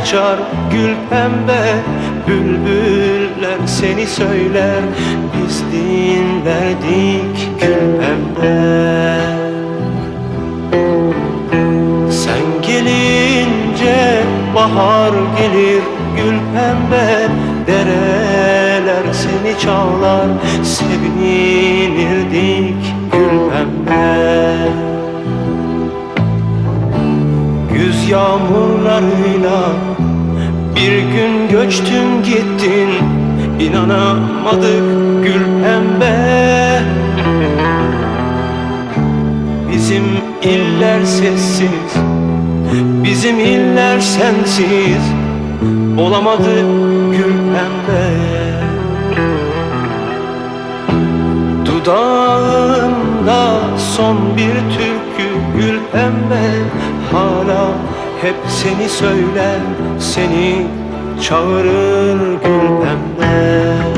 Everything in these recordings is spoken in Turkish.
açar gül pembe Bülbüller seni söyler. Biz dinlerdik gül pembe. Sen gelince bahar gelir gül pembe. Dereler seni çağlar sevinirdik gül pembe. Güz yağmurlarıyla bir gün göçtün gittin İnanamadık gül pembe. Bizim iller sessiz Bizim iller sensiz Olamadı gül pembe. Dudağında son bir türkü gül pembe Hala hep seni söyler Seni çağırır gül pembe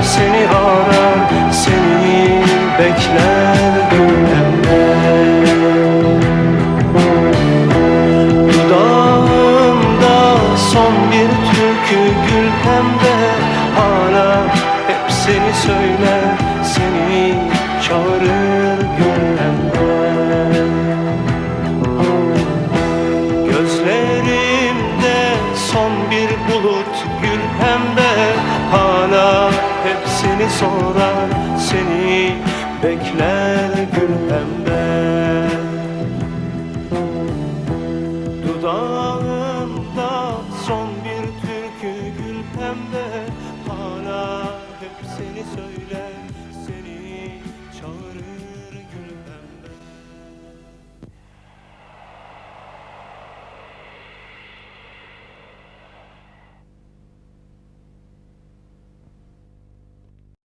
seni arar Seni bekler gül pembe Dudağımda son bir türkü seni sorar Seni bekler